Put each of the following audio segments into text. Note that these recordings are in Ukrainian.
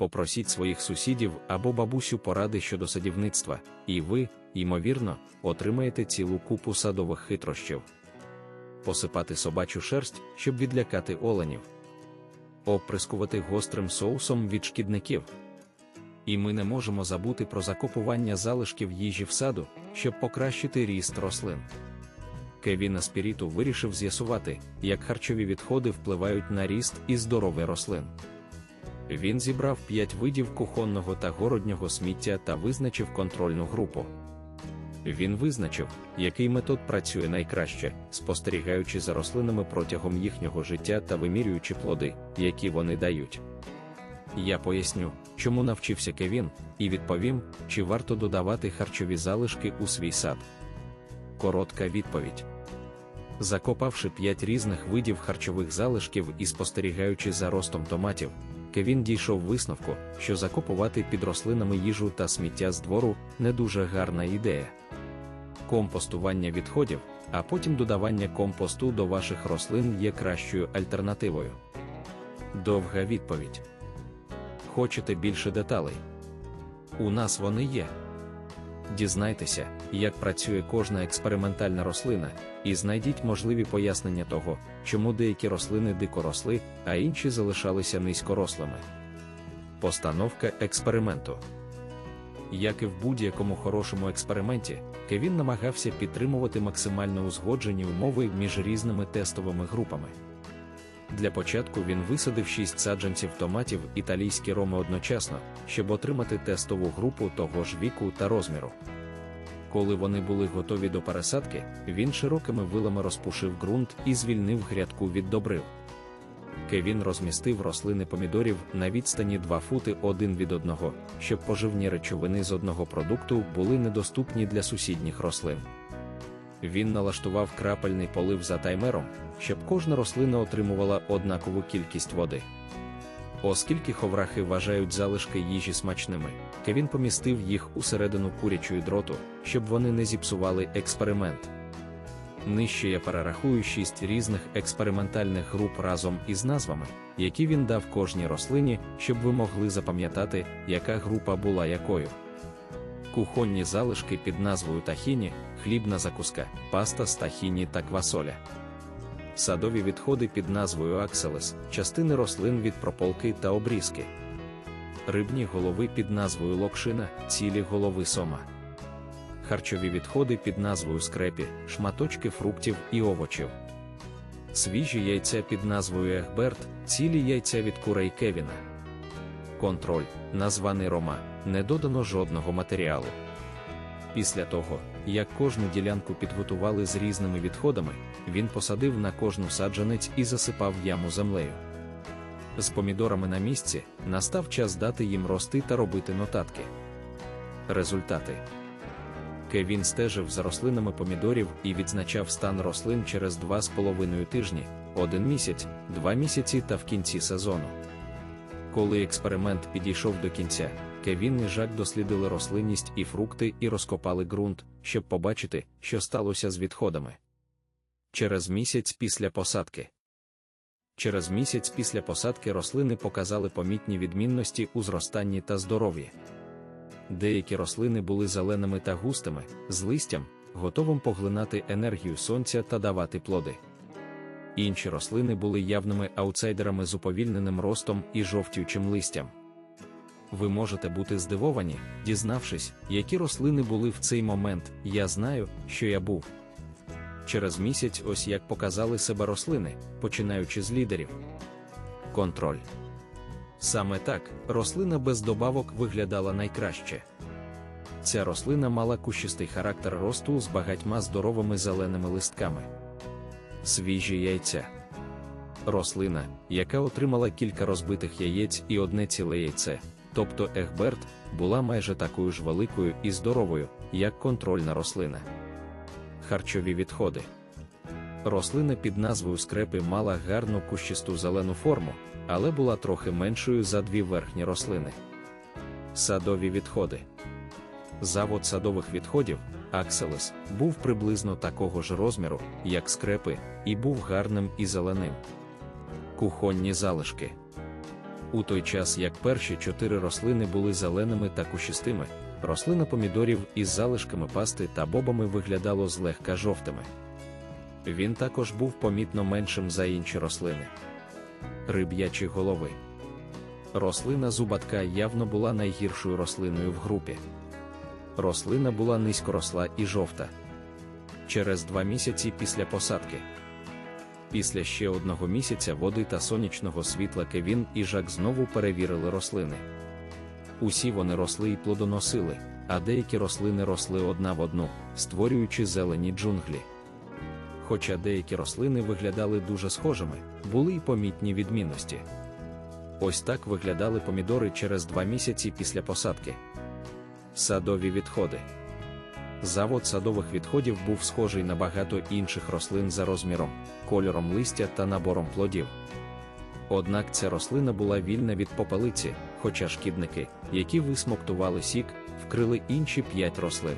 попросіть своїх сусідів або бабусю поради щодо садівництва, і ви, ймовірно, отримаєте цілу купу садових хитрощів. Посипати собачу шерсть, щоб відлякати оленів, оприскувати гострим соусом від шкідників. І ми не можемо забути про закопування залишків їжі в саду, щоб покращити ріст рослин. Кевін Аспіріту вирішив з'ясувати, як харчові відходи впливають на ріст і здоров'я рослин. Він зібрав п'ять видів кухонного та городнього сміття та визначив контрольну групу. Він визначив, який метод працює найкраще, спостерігаючи за рослинами протягом їхнього життя та вимірюючи плоди, які вони дають. Я поясню, чому навчився Кевін, і відповім, чи варто додавати харчові залишки у свій сад. Коротка відповідь. Закопавши п'ять різних видів харчових залишків і спостерігаючи за ростом томатів, Кевін дійшов висновку, що закопувати під рослинами їжу та сміття з двору не дуже гарна ідея. Компостування відходів, а потім додавання компосту до ваших рослин є кращою альтернативою. Довга відповідь. Хочете більше деталей? У нас вони є. Дізнайтеся, як працює кожна експериментальна рослина, і знайдіть можливі пояснення того, чому деякі рослини дико росли, а інші залишалися низькорослими. Постановка експерименту. Як і в будь-якому хорошому експерименті, Кевін намагався підтримувати максимально узгоджені умови між різними тестовими групами. Для початку він висадив шість саджанців томатів італійські роми одночасно, щоб отримати тестову групу того ж віку та розміру. Коли вони були готові до пересадки, він широкими вилами розпушив ґрунт і звільнив грядку від добрив. Кевін розмістив рослини помідорів на відстані 2 фути один від одного, щоб поживні речовини з одного продукту були недоступні для сусідніх рослин. Він налаштував крапельний полив за таймером, щоб кожна рослина отримувала однакову кількість води. Оскільки ховрахи вважають залишки їжі смачними, Кевін помістив їх усередину курячої дроту, щоб вони не зіпсували експеримент. Нижче я перерахую шість різних експериментальних груп разом із назвами, які він дав кожній рослині, щоб ви могли запам'ятати, яка група була якою. Кухонні залишки під назвою тахіні, хлібна закуска, паста з тахіні та квасоля. Садові відходи під назвою акселес, частини рослин від прополки та обрізки. Рибні голови під назвою локшина, цілі голови сома. Харчові відходи під назвою скрепі, шматочки фруктів і овочів. Свіжі яйця під назвою Ехберт, цілі яйця від курей Кевіна. Контроль, названий Рома, не додано жодного матеріалу. Після того, як кожну ділянку підготували з різними відходами, він посадив на кожну саджанець і засипав яму землею. З помідорами на місці настав час дати їм рости та робити нотатки. Результати Кевін стежив за рослинами помідорів і відзначав стан рослин через 2,5 тижні, один місяць, два місяці та в кінці сезону. Коли експеримент підійшов до кінця, Кевін і Жак дослідили рослинність і фрукти і розкопали ґрунт, щоб побачити, що сталося з відходами. Через місяць після посадки. Через місяць після посадки рослини показали помітні відмінності у зростанні та здоров'ї. Деякі рослини були зеленими та густими, з листям, готовим поглинати енергію сонця та давати плоди. Інші рослини були явними аутсайдерами з уповільненим ростом і жовтючим листям. Ви можете бути здивовані, дізнавшись, які рослини були в цей момент, я знаю, що я був. Через місяць ось як показали себе рослини, починаючи з лідерів. Контроль. Саме так, рослина без добавок виглядала найкраще. Ця рослина мала кущистий характер росту з багатьма здоровими зеленими листками. Свіжі яйця. Рослина, яка отримала кілька розбитих яєць і одне ціле яйце, тобто Ехберт, була майже такою ж великою і здоровою, як контрольна рослина. Харчові відходи. Рослина під назвою скрепи мала гарну кущисту зелену форму, але була трохи меншою за дві верхні рослини. Садові відходи. Завод садових відходів, Акселес, був приблизно такого ж розміру, як скрепи, і був гарним і зеленим. Кухонні залишки. У той час, як перші чотири рослини були зеленими та кущистими, рослина помідорів із залишками пасти та бобами виглядало злегка жовтими. Він також був помітно меншим за інші рослини. Риб'ячі голови. Рослина зубатка явно була найгіршою рослиною в групі. Рослина була низькоросла і жовта. Через два місяці після посадки. Після ще одного місяця води та сонячного світла Кевін і Жак знову перевірили рослини. Усі вони росли і плодоносили, а деякі рослини росли одна в одну, створюючи зелені джунглі. Хоча деякі рослини виглядали дуже схожими, були й помітні відмінності. Ось так виглядали помідори через два місяці після посадки. Садові відходи. Завод садових відходів був схожий на багато інших рослин за розміром, кольором листя та набором плодів. Однак ця рослина була вільна від попелиці, хоча шкідники, які висмоктували сік, вкрили інші п'ять рослин.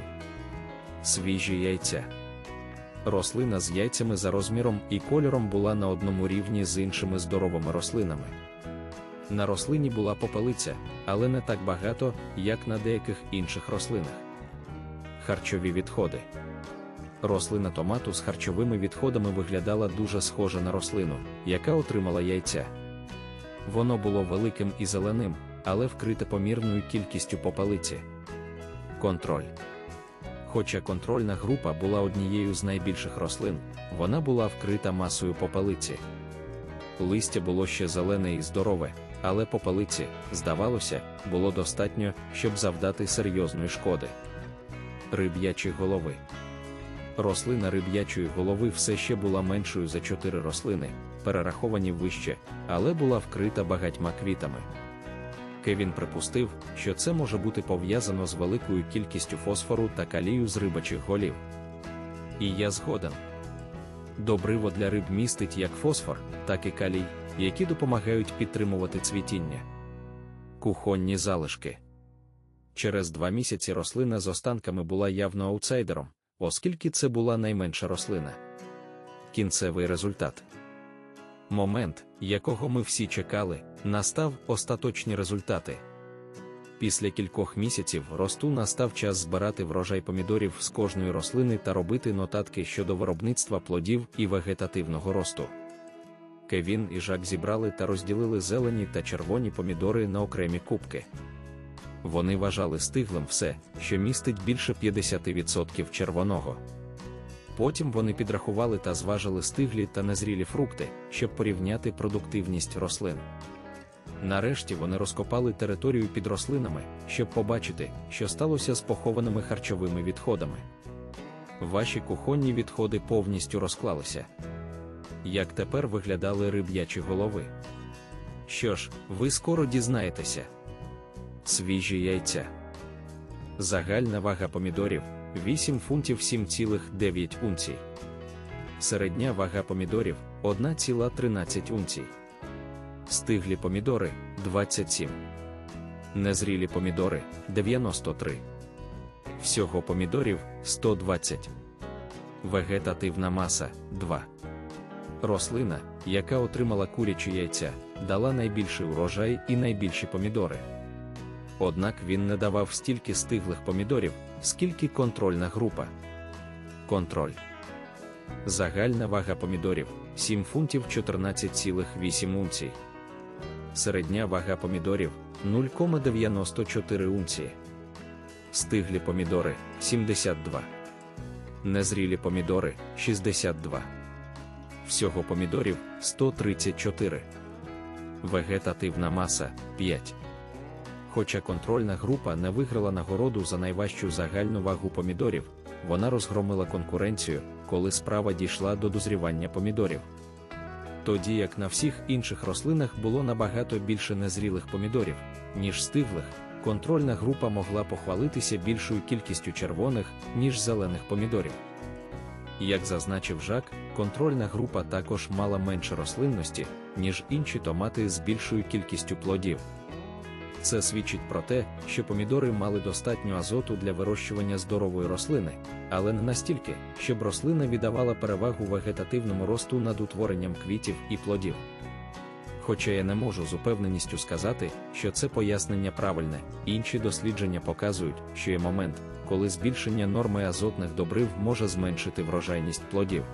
Свіжі яйця. Рослина з яйцями за розміром і кольором була на одному рівні з іншими здоровими рослинами. На рослині була попелиця, але не так багато, як на деяких інших рослинах. Харчові відходи. Рослина томату з харчовими відходами виглядала дуже схожа на рослину, яка отримала яйця. Воно було великим і зеленим, але вкрите помірною кількістю попелиці. Контроль. Хоча контрольна група була однією з найбільших рослин, вона була вкрита масою попелиці. Листя було ще зелене і здорове, але попелиці, здавалося, було достатньо, щоб завдати серйозної шкоди. Риб'ячі голови. Рослина риб'ячої голови все ще була меншою за чотири рослини, перераховані вище, але була вкрита багатьма квітами. Кевін припустив, що це може бути пов'язано з великою кількістю фосфору та калію з рибачих голів. І я згоден. Добриво для риб містить як фосфор, так і калій, які допомагають підтримувати цвітіння. Кухонні залишки. Через два місяці рослина з останками була явно аутсайдером, оскільки це була найменша рослина. Кінцевий результат. Момент, якого ми всі чекали, настав остаточні результати. Після кількох місяців росту настав час збирати врожай помідорів з кожної рослини та робити нотатки щодо виробництва плодів і вегетативного росту. Кевін і Жак зібрали та розділили зелені та червоні помідори на окремі кубки. Вони вважали стиглим все, що містить більше 50% червоного. Потім вони підрахували та зважили стиглі та незрілі фрукти, щоб порівняти продуктивність рослин. Нарешті вони розкопали територію під рослинами, щоб побачити, що сталося з похованими харчовими відходами. Ваші кухонні відходи повністю розклалися. Як тепер виглядали риб'ячі голови? Що ж, ви скоро дізнаєтеся. Свіжі яйця. Загальна вага помідорів 8 фунтів 7,9 унцій. Середня вага помідорів 1,13 унцій. Стиглі помідори 27. Незрілі помідори 93. Всього помідорів 120. Вегетативна маса 2. Рослина, яка отримала курячі яйця, дала найбільший урожай і найбільші помідори. Однак він не давав стільки стиглих помідорів, скільки контрольна група. Контроль. Загальна вага помідорів 7 фунтів 14,8 унцій. Середня вага помідорів 0,94 унції. Стиглі помідори 72. Незрілі помідори 62. Всього помідорів 134. Вегетативна маса 5. Хоча контрольна група не виграла нагороду за найважчу загальну вагу помідорів, вона розгромила конкуренцію, коли справа дійшла до дозрівання помідорів. Тоді як на всіх інших рослинах було набагато більше незрілих помідорів, ніж стиглих, контрольна група могла похвалитися більшою кількістю червоних, ніж зелених помідорів. Як зазначив Жак, контрольна група також мала менше рослинності, ніж інші томати з більшою кількістю плодів. Це свідчить про те, що помідори мали достатньо азоту для вирощування здорової рослини, але не настільки, щоб рослина віддавала перевагу вегетативному росту над утворенням квітів і плодів. Хоча я не можу з упевненістю сказати, що це пояснення правильне, інші дослідження показують, що є момент, коли збільшення норми азотних добрив може зменшити врожайність плодів.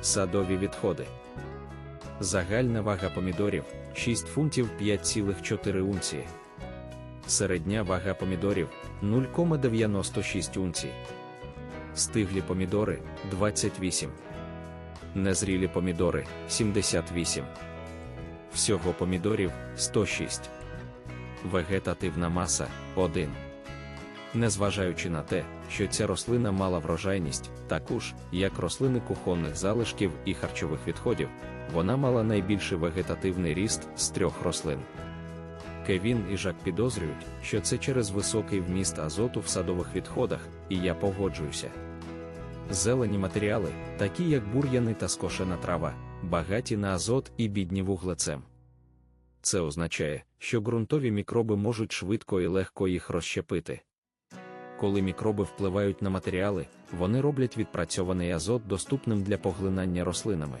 Садові відходи. Загальна вага помідорів 6 фунтів 5,4 унції. Середня вага помідорів 0,96 унцій. Стиглі помідори 28. Незрілі помідори 78. Всього помідорів 106. Вегетативна маса 1. Незважаючи на те, що ця рослина мала врожайність, таку ж, як рослини кухонних залишків і харчових відходів, вона мала найбільший вегетативний ріст з трьох рослин. Кевін і Жак підозрюють, що це через високий вміст азоту в садових відходах, і я погоджуюся. Зелені матеріали, такі як бур'яни та скошена трава, багаті на азот і бідні вуглецем. Це означає, що ґрунтові мікроби можуть швидко і легко їх розщепити. Коли мікроби впливають на матеріали, вони роблять відпрацьований азот доступним для поглинання рослинами.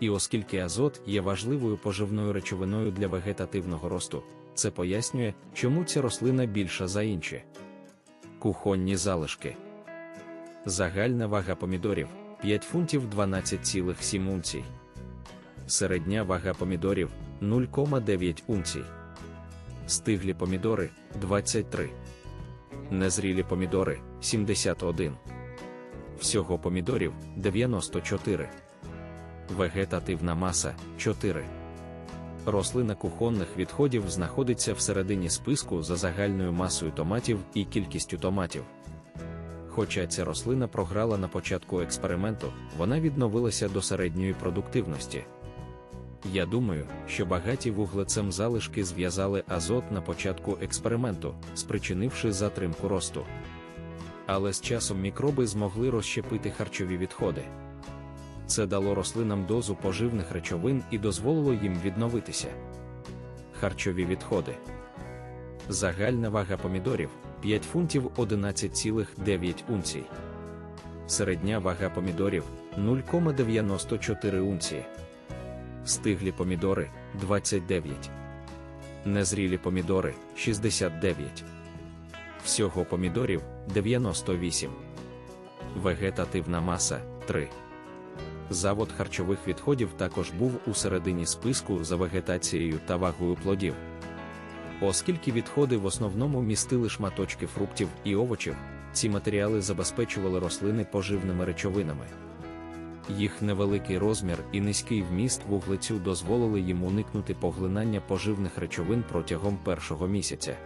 І оскільки азот є важливою поживною речовиною для вегетативного росту, це пояснює, чому ця рослина більша за інші. Кухонні залишки. Загальна вага помідорів 5 фунтів 12,7 унцій. Середня вага помідорів 0,9 унцій. Стиглі помідори 23. Незрілі помідори 71. Всього помідорів 94. Вегетативна маса 4. Рослина кухонних відходів знаходиться всередині списку за загальною масою томатів і кількістю томатів. Хоча ця рослина програла на початку експерименту, вона відновилася до середньої продуктивності. Я думаю, що багаті вуглецем залишки зв'язали азот на початку експерименту, спричинивши затримку росту. Але з часом мікроби змогли розщепити харчові відходи. Це дало рослинам дозу поживних речовин і дозволило їм відновитися. Харчові відходи. Загальна вага помідорів 5 фунтів 11,9 унцій. Середня вага помідорів 0,94 унції. Стиглі помідори 29. Незрілі помідори 69. Всього помідорів 98. Вегетативна маса 3. Завод харчових відходів також був у середині списку за вегетацією та вагою плодів. Оскільки відходи в основному містили шматочки фруктів і овочів, ці матеріали забезпечували рослини поживними речовинами. Їх невеликий розмір і низький вміст вуглецю дозволили їм уникнути поглинання поживних речовин протягом першого місяця.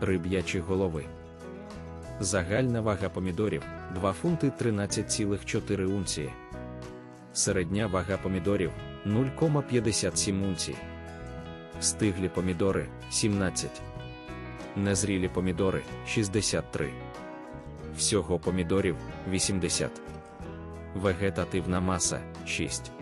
Риб'ячі голови. Загальна вага помідорів 2 фунти 13,4 унції. Середня вага помідорів 0,57 унцій. Стиглі помідори 17. Незрілі помідори 63. Всього помідорів 80. Вегетативна маса 6.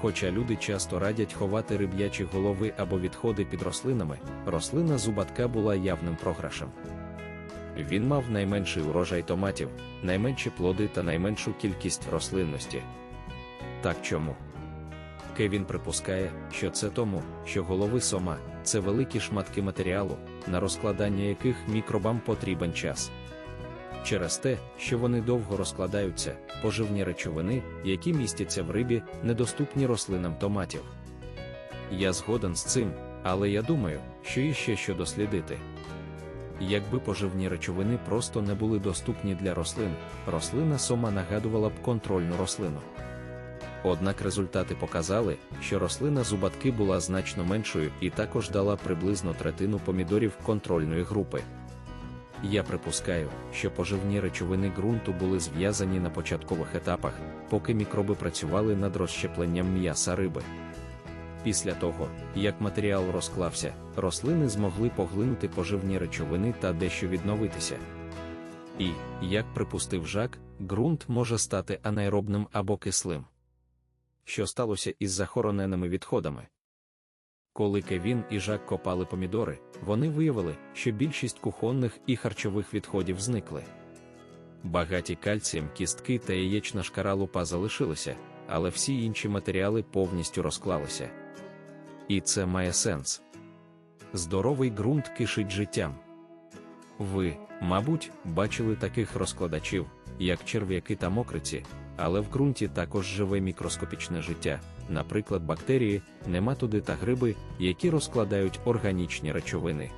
Хоча люди часто радять ховати риб'ячі голови або відходи під рослинами, рослина зубатка була явним програшем. Він мав найменший урожай томатів, найменші плоди та найменшу кількість рослинності. Так чому? Кевін припускає, що це тому, що голови сома це великі шматки матеріалу, на розкладання яких мікробам потрібен час. Через те, що вони довго розкладаються, поживні речовини, які містяться в рибі, недоступні рослинам томатів. Я згоден з цим, але я думаю, що іще що дослідити. Якби поживні речовини просто не були доступні для рослин, рослина сома нагадувала б контрольну рослину. Однак результати показали, що рослина зубатки була значно меншою і також дала приблизно третину помідорів контрольної групи. Я припускаю, що поживні речовини ґрунту були зв'язані на початкових етапах, поки мікроби працювали над розщепленням м'яса риби. Після того, як матеріал розклався, рослини змогли поглинути поживні речовини та дещо відновитися. І, як припустив жак, ґрунт може стати анаеробним або кислим. Що сталося із захороненими відходами? Коли Кевін і Жак копали помідори, вони виявили, що більшість кухонних і харчових відходів зникли. Багаті кальцієм кістки та яєчна шкара лупа залишилися, але всі інші матеріали повністю розклалися. І це має сенс. Здоровий ґрунт кишить життям. Ви, мабуть, бачили таких розкладачів, як черв'яки та мокриці, але в ґрунті також живе мікроскопічне життя, наприклад, бактерії, нематоди та гриби, які розкладають органічні речовини.